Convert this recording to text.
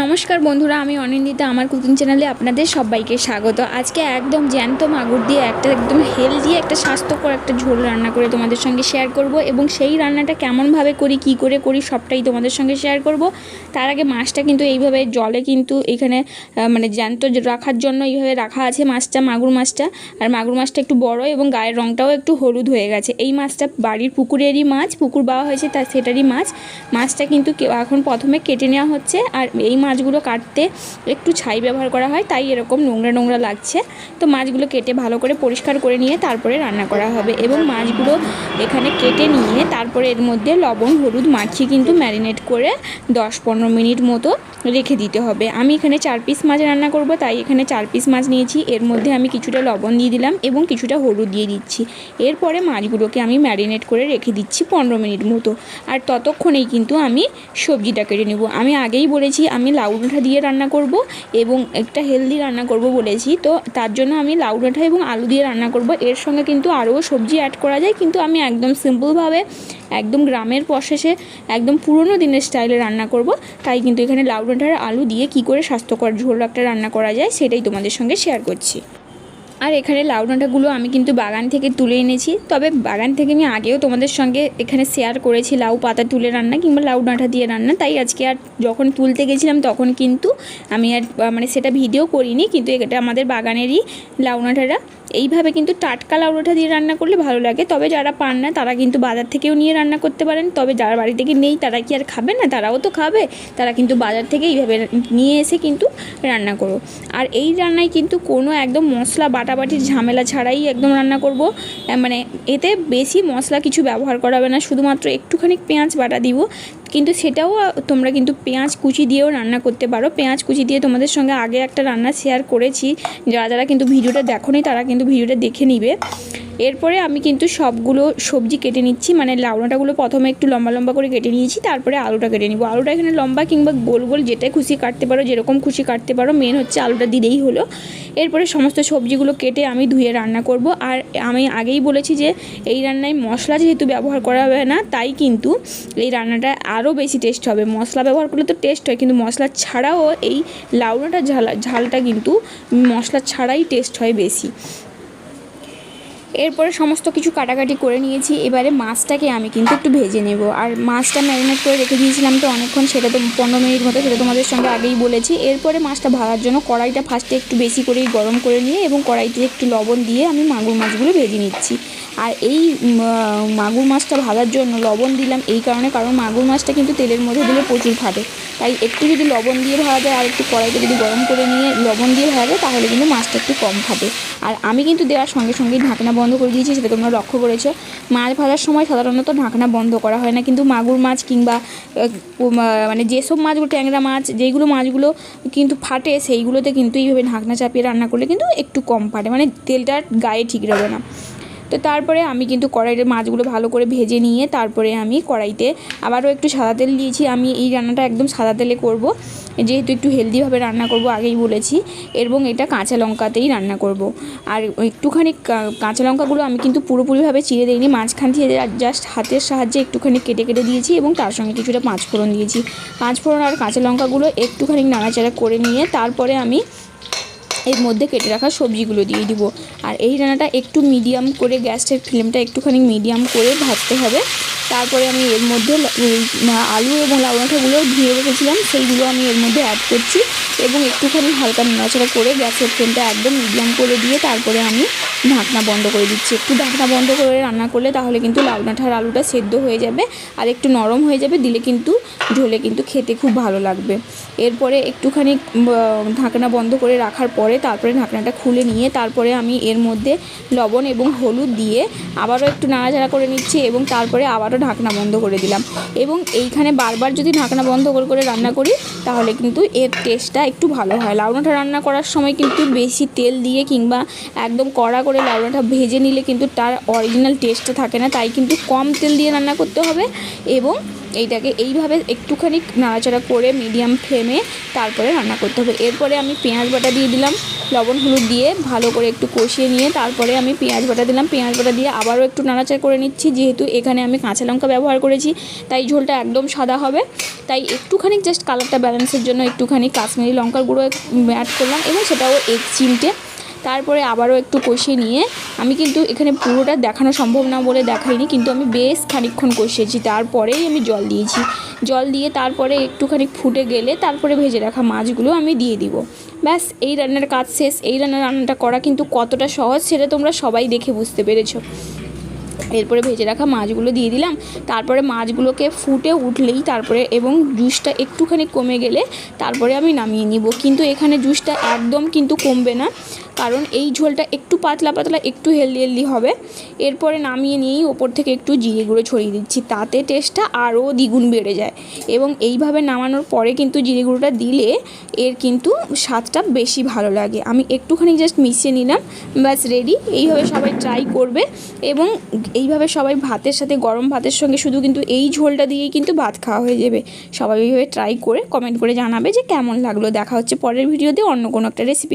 নমস্কার বন্ধুরা, আমি অনিন্দিতা আমার কুকিং চ্যানেলে আপনাদের সবাইকে স্বাগত। আজকে একদম জ্যান্ত মাগুর দিয়ে একটা একদম হেলদি একটা স্বাস্থ্যকর একটা ঝোল রান্না করে তোমাদের সঙ্গে শেয়ার করব এবং সেই রান্নাটা কেমনভাবে করি, কি করে করি সবটাই তোমাদের সঙ্গে শেয়ার করব। তার আগে মাছটা কিন্তু এইভাবে জলে কিন্তু এখানে মানে জ্যান্ত রাখার জন্য এইভাবে রাখা আছে মাছটা, মাগুর মাছটা। আর মাগুর মাছটা একটু বড় এবং গায়ের রঙটাও একটু হলুদ হয়ে গেছে। এই মাছটা বাড়ির পুকুরেরই মাছ, পুকুর বাওয়া হয়েছে তার সেটারই মাছ। মাছটা কিন্তু এখন প্রথমে কেটে নেওয়া হচ্ছে আর এই মাছগুলো কাটতে একটু ছাই ব্যবহার করা হয়, তাই এরকম নোংরা নোংরা লাগছে। তো মাছগুলো কেটে ভালো করে পরিষ্কার করে নিয়ে তারপরে রান্না করা হবে এবং মাছগুলো এখানে কেটে নিয়ে তারপরে এর মধ্যে লবণ, হলুদ, মাখিয়ে কিন্তু ম্যারিনেট করে দশ পনেরো মিনিট মতো রেখে দিতে হবে। আমি এখানে চার পিস মাছ রান্না করব, তাই এখানে চার পিস মাছ নিয়েছি। এর মধ্যে আমি কিছুটা লবণ দিয়ে দিলাম এবং কিছুটা হলুদ দিয়ে দিচ্ছি। এরপরে মাছগুলোকে আমি ম্যারিনেট করে রেখে দিচ্ছি পনেরো মিনিট মতো। আর ততক্ষণেই কিন্তু আমি সবজিটা কেটে নেব। আমি আগেই বলেছি আমি লাউ ডাঁটা দিয়ে রান্না করব এবং একটা হেলদি রান্না করব বলেছি। তো তার জন্য আমি লাউ ডাঁটা এবং আলু দিয়ে রান্না করব। এর সঙ্গে কিন্তু আরও সবজি অ্যাড করা যায়। কিন্তু আমি একদম সিম্পলভাবে একদম গ্রামের প্রসেসে একদম পুরনো দিনের স্টাইলে রান্না করব। তাই কিন্তু এখানে লাউ ডাঁটার আলু দিয়ে কি করে স্বাস্থ্যকর ঝোল একটা রান্না করা যায় সেটাই তোমাদের সঙ্গে শেয়ার করছি। আর এখানে লাউ ডাঁটাগুলো আমি কিন্তু বাগান থেকে তুলে এনেছি। তবে বাগান থেকে আমি আগেও তোমাদের সঙ্গে এখানে শেয়ার করেছি লাউ পাতা তুলে রান্না কিংবা লাউ ডাঁটা দিয়ে রান্না। তাই আজকে আর যখন তুলতে গেছিলাম তখন কিন্তু আমি আর মানে সেটা ভিডিও করিনি। কিন্তু এটা আমাদের বাগানেরই লাউ ডাঁটাটা। এইভাবে কিন্তু টাটকা লাউ দিয়ে রান্না করলে ভালো লাগে। তবে যারা পান না, তারা কিন্তু বাজার থেকেও নিয়ে রান্না করতে পারেন। তবে যারা বাড়ি থেকে নেই, তারা কি আর খাবে না? তারাও তো খাবে। তারা কিন্তু বাজার থেকে এইভাবে নিয়ে এসে কিন্তু রান্না করো। আর এই রান্নায় কিন্তু কোনো একদম মশলা বাটাবাটির ঝামেলা ছাড়াই একদম রান্না করব। মানে এতে বেশি মশলা কিছু ব্যবহার করা হবে না। শুধুমাত্র একটুখানি পেঁয়াজ বাটা দিব। কিন্তু সেটাও তোমরা কিন্তু পেঁয়াজ কুচি দিয়েও রান্না করতে পারো। পেঁয়াজ কুচি দিয়ে তোমাদের সঙ্গে আগে একটা রান্না শেয়ার করেছি। যারা যারা কিন্তু ভিডিওটা দেখো তারা কিন্তু ভিডিওটা দেখে নিবে। এরপরে আমি কিন্তু সবগুলো সবজি কেটে নিচ্ছি মানে লাউড়াটাগুলো প্রথমে একটু লম্বা লম্বা করে কেটে নিয়েছি, তারপরে আলুটা কেটে নিব। আলুটা এখানে লম্বা কিংবা গোল গোল যেটাই খুশি কাটতে পারো, যেরকম খুশি কাটতে পারো মেন হচ্ছে আলুটা দিলেই হলো। এরপরে সমস্ত সবজিগুলো কেটে আমি ধুয়ে রান্না করব। আর আমি আগেই বলেছি যে, এই রান্নায় মশলা যেহেতু ব্যবহার করা হবে না, তাই কিন্তু এই রান্নাটা আরও বেশি টেস্ট হবে। মশলা ব্যবহার করলে তো টেস্ট হয়, কিন্তু মশলা ছাড়াও এই লাউড়াটা ঝাল, ঝালটা কিন্তু মশলা ছাড়াই টেস্ট হয় বেশি। এরপরে সমস্ত কিছু কাটাকাটি করে নিয়েছি। এবারে মাছটাকে আমি কিন্তু একটু ভেজে নেব। আর মাছটা ম্যারিনেট করে রেখে দিয়েছিলাম তো অনেকক্ষণ, সেটা তো পনেরো মিনিট মতো, সেটা তোমাদের সঙ্গে আগেই বলেছি। এরপরে মাছটা ভাজার জন্য কড়াইটা ফার্স্টে একটু বেশি করেই গরম করে নিয়ে এবং কড়াইতে একটু লবণ দিয়ে আমি মাগুর মাছগুলো ভেজে নিচ্ছি। আর এই মাগুর মাছটা ভাজার জন্য লবণ দিলাম, এই কারণে, কারণ মাগুর মাছটা কিন্তু তেলের মধ্যে দিলে প্রচুর ফাটে তাই একটু যদি লবণ দিয়ে ভাজা যায়, আর একটু কড়াইতে যদি গরম করে নিয়ে লবণ দিয়ে ভাজা যায়, তাহলে কিন্তু মাছটা একটু কম ফাটে আর আমি কিন্তু দেওয়ার সঙ্গে সঙ্গেই ঢাকনা বন্ধ করে দিয়েছি, সেটা তোমরা লক্ষ্য করেছ। মাছ ভাজার সময় সাধারণত ঢাকনা বন্ধ করা হয় না, কিন্তু মাগুর মাছ কিংবা মানে যেসব মাছগুলো ট্যাংরা মাছ, যেইগুলো মাছগুলো কিন্তু ফাটে, সেইগুলোতে কিন্তু এইভাবে ঢাকনা চাপিয়ে রান্না করলে কিন্তু একটু কম ফাটে। মানে তেলটা গায়ে ঠিক রবে না। তো তারপরে আমি কিন্তু কড়াইয়ের মাছগুলো ভালো করে ভেজে নিয়ে তারপরে আমি কড়াইতে আবারও একটু সাদা তেল দিয়েছি। আমি এই রান্নাটা একদম সাদা তেলে করব। যেহেতু একটু হেলদিভাবে রান্না করব, আগেই বলেছি। এবং এটা কাঁচা লঙ্কাতেই রান্না করব। আর একটুখানি কাঁচা লঙ্কাগুলো আমি কিন্তু পুরোপুরিভাবে চিড়ে দিইনি। মাঝখান থেকে জাস্ট হাতের সাহায্যে একটুখানি কেটে কেটে দিয়েছি এবং তার সঙ্গে কিছুটা পাঁচফোড়ন দিয়েছি। পাঁচফোড়ন আর কাঁচা লঙ্কাগুলো একটুখানি নাড়াচাড়া করে নিয়ে তারপরে আমি এর মধ্যে কেটে রাখা সবজিগুলো দিয়ে দিব। আর এই রান্নাটা একটু মিডিয়াম করে, গ্যাসের ফ্লেমটা একটুখানি মিডিয়াম করে ভাজতে হবে। তারপরে আমি এর মধ্যে আলু এবং লাউডাঁটাগুলো ধুয়ে রেখেছিলাম, সেইগুলো আমি এর মধ্যে অ্যাড করছি এবং একটুখানি হালকা নাড়াচাড়া করে গ্যাসের ফ্লেমটা একদম মিডিয়াম করে দিয়ে তারপরে আমি ঢাকনা বন্ধ করে দিচ্ছি। একটু ঢাকনা বন্ধ করে রান্না করলে তাহলে কিন্তু লাউডাঁটার আলুটা সেদ্ধ হয়ে যাবে আর একটু নরম হয়ে যাবে, দিলে কিন্তু ঝোলে কিন্তু খেতে খুব ভালো লাগবে। এরপরে একটুখানি ঢাকনা বন্ধ করে রাখার পরে তারপরে ঢাকনাটা খুলে নিয়ে তারপরে আমি এর মধ্যে লবণ এবং হলুদ দিয়ে আবারও একটু নাড়াচাড়া করে নিচ্ছি এবং তারপরে আবারও ঢাকনা বন্ধ করে দিলাম। এবং এইখানে বারবার যদি ঢাকনা বন্ধ করে করে রান্না করি, তাহলে কিন্তু এর টেস্টটা একটু ভালো হয়। লাউনাটা রান্না করার সময় কিন্তু বেশি তেল দিয়ে কিংবা একদম কড়া করে লাউনাটা ভেজে নিলে কিন্তু তার অরিজিনাল টেস্টটা থাকে না। তাই কিন্তু কম তেল দিয়ে রান্না করতে হবে এবং এইটাকে এইভাবে একটুখানি নাড়াচাড়া করে মিডিয়াম ফ্লেমে তারপরে রান্না করতে হবে। এরপরে আমি পেঁয়াজ বাটা দিয়ে দিলাম, লবণ হলুদ দিয়ে ভালো করে একটু কষিয়ে নিয়ে তারপরে আমি পেঁয়াজ বাটা দিলাম। পেঁয়াজ বাটা দিয়ে আবারও একটু নাড়াচাড়া করে নিচ্ছি, যেহেতু এখানে আমি কাঁচা লঙ্কা ব্যবহার করেছি, তাই ঝোলটা একদম সাদা হবে। তাই একটুখানি জাস্ট কালারটা ব্যালেন্সের জন্য একটুখানি কাশ্মীরি লঙ্কার গুঁড়ো অ্যাড করলাম এবং সেটাও এক চিমটে তারপরে আবারও একটু কষিয়ে নিয়ে, আমি কিন্তু এখানে পুরোটা দেখানো সম্ভব না বলে দেখাইনি, কিন্তু আমি বেশ খানিকক্ষণ কষিয়েছি, তারপরেই আমি জল দিয়েছি। জল দিয়ে তারপরে একটুখানি ফুটে গেলে তারপরে ভেজে রাখা মাছগুলো আমি দিয়ে দিব। ব্যাস, এই রান্নার কাজ শেষ, এই রান্নার রান্নাটা করা কিন্তু কতটা সহজ সেটা তোমরা সবাই দেখে বুঝতে পেরেছ। এরপরে ভেজে রাখা মাছগুলো দিয়ে দিলাম, তারপরে মাছগুলোকে ফুটে উঠলেই তারপরে এবং জুসটা একটুখানি কমে গেলে তারপরে আমি নামিয়ে নিব, কিন্তু এখানে জুসটা একদম কিন্তু কমবে না। কারণ এই ঝোলটা একটু পাতলা পাতলা, একটু হেলদি হেলদি হবে। এরপরে নামিয়ে নিয়েই ওপর থেকে একটু জিরে গুঁড়ো ছড়িয়ে দিচ্ছি। তাতে টেস্টটা আরও দ্বিগুণ বেড়ে যায়। এবং এইভাবে নামানোর পরে কিন্তু জিরে গুঁড়োটা দিলে এর কিন্তু স্বাদটা বেশি ভালো লাগে। আমি একটুখানি জাস্ট মিশিয়ে নিলাম, ব্যাস রেডি এইভাবে সবাই ট্রাই করবে। এবং এইভাবে সবাই ভাতের সাথে, গরম ভাতের সঙ্গে শুধু কিন্তু এই ঝোলটা দিয়েই কিন্তু ভাত খাওয়া হয়ে যাবে। সবাই এইভাবে ট্রাই করে কমেন্ট করে জানাবে যে কেমন লাগল। দেখা হচ্ছে পরের ভিডিওতে অন্য কোনো একটা রেসিপি